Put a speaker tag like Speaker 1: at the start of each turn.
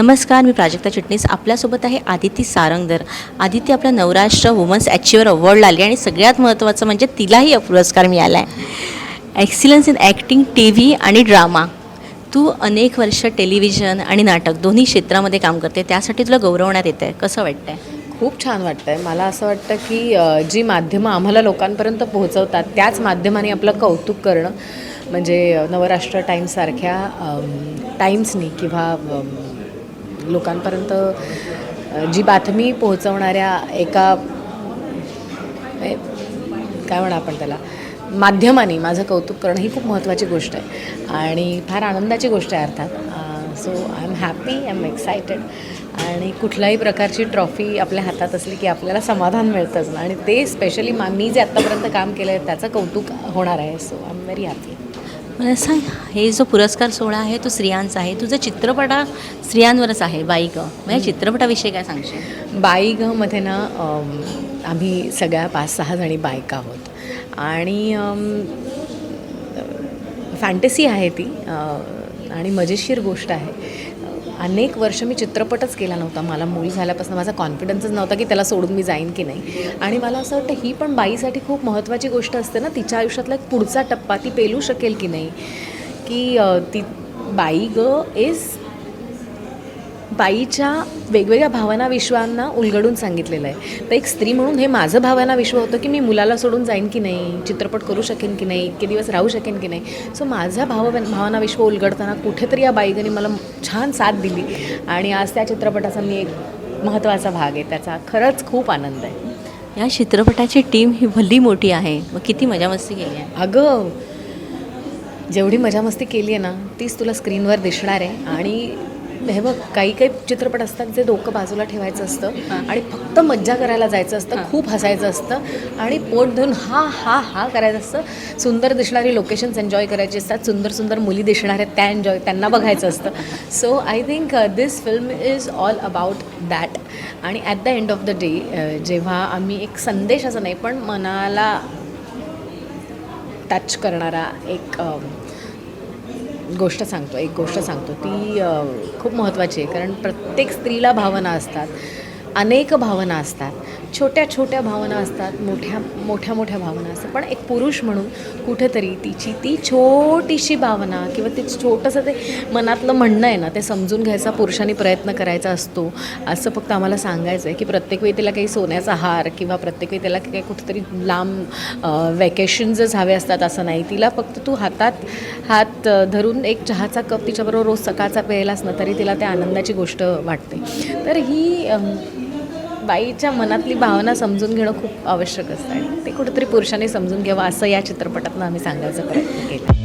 Speaker 1: नमस्कार मी प्राजक्ता चिटणीस. आपल्यासोबत आहे आदिती सारंगदर. आदिती आपल्या नवराष्ट्र वुमन्स अचिव्हर अवॉर्डला आली आणि सगळ्यात महत्त्वाचं म्हणजे तिलाही पुरस्कार मिळाला आहे excellence in acting T V आणि ड्रामा तू अनेक वर्ष टेलिव्हिजन आणि नाटक दोन्ही क्षेत्रामध्ये काम करते त्यासाठी तुला गौरवण्यात येतं आहे कसं वाटतं आहे
Speaker 2: खूप छान वाटतंय. मला असं वाटतं की जी माध्यमं आम्हाला लोकांपर्यंत पोहोचवतात त्याच माध्यमाने आपलं कौतुक करणं म्हणजे नवराष्ट्र टाईम्ससारख्या टाईम्सनी किंवा लोकांपर्यंत जी बातमी पोहोचवणाऱ्या एका काय म्हणा आपण त्याला माध्यमाने माझं कौतुक करणं ही खूप महत्त्वाची गोष्ट आहे. आणि फार आनंदाची गोष्ट आहे अर्थात. So I am happy I am excited आणि कुठल्याही प्रकारची ट्रॉफी आपल्या हातात असली की आपल्याला समाधान मिळतंच ना. आणि ते स्पेशली मा मी जे आत्तापर्यंत काम केलं आहे त्याचं कौतुक होणार आहे. So I am very happy
Speaker 1: मला सांग हे जो पुरस्कार सोहळा आहे तो स्त्रियांचा आहे. तुझा चित्रपटा स्त्रियांवरच आहे बाईक. म्हणजे चित्रपटाविषयी काय सांगशील?
Speaker 2: बाई गमध्ये ना आम्ही सगळ्या पाच सहा जणी बायका आहोत. आणि फॅन्टसी आहे ती आणि मजेशीर गोष्ट आहे. अनेक वर्ष मी चित्रपटच केला नव्हता. मला मूल झाल्यापासून माझा कॉन्फिडन्सच नव्हता की त्याला सोडून मी जाईन की नाही. आणि मला असं वाटतं ही पण बाईसाठी खूप महत्त्वाची गोष्ट असते ना तिच्या आयुष्यातला एक पुढचा टप्पा ती पेलू शकेल की नाही. की ती बाई ग इज बाईच्या वेगवेगळ्या भावना विश्वांना उलगडून सांगितलेलं आहे. तर एक स्त्री म्हणून हे माझं भावना विश्व होतं की मी मुलाला सोडून जाईन की नाही चित्रपट करू शकेन की नाही इतके दिवस राहू शकेन की नाही. सो माझा भाव भावना विश्व उलगडताना कुठेतरी या बाईगनी मला छान साथ दिली. आणि आज त्या चित्रपटाचा मी एक महत्त्वाचा भाग आहे. त्याचा खरंच खूप आनंद आहे.
Speaker 1: या चित्रपटाची टीम ही भली मोठी आहे. मग किती मजा मस्ती केली आहे?
Speaker 2: अगं जेवढी मजा मस्ती केली आहे ना तीच तुला स्क्रीनवर दिसणार आहे. आणि हे बघ काही काही चित्रपट असतात जे डोकं बाजूला ठेवायचं असतं आणि फक्त मज्जा करायला जायचं असतं खूप हसायचं असतं आणि पोट धरून हा हा हा करायचं असतं. सुंदर दिसणारी लोकेशन्स एन्जॉय करायची असतात सुंदर सुंदर मुली दिसणार आहेत त्या एन्जॉय त्यांना बघायचं असतं. So I think this film is all about that आणि at the end of the day जेव्हा आम्ही एक संदेश असं नाही पण मनाला टच करणारा एक अम, गोष्ट सांगतो एक गोष्ट सांगतो. ती खूप महत्त्वाची आहे. कारण प्रत्येक स्त्रीला भावना असतात. अनेक भावना असतात. छोट्या छोट्या भावना असतात मोठ्या मोठ्या मोठ्या भावना असतात. पण एक पुरुष म्हणून कुठेतरी तिची ती छोटीशी भावना किंवा ते छोटंसं ते मनातलं म्हणणं आहे ना ते समजून घ्यायचा पुरुषांनी प्रयत्न करायचा असतो. असं फक्त आम्हाला सांगायचं आहे की प्रत्येक वेळी तिला काही सोन्याचा हार किंवा प्रत्येक वेळी त्याला काही कुठेतरी लांब वॅकेशन्सच हवे असतात असं नाही. तिला फक्त तू हातात हात धरून एक चहाचा कप तिच्याबरोबर रोज सकाळचा प्यायलास ना तरी तिला त्या आनंदाची गोष्ट वाटते. तर ही बाईच्या मनातली भावना समजून घेणं खूप आवश्यक असतं आणि ते कुठेतरी पुरुषांनी समजून घ्यावं असं या चित्रपटातनं आम्ही सांगायचा प्रयत्न केला.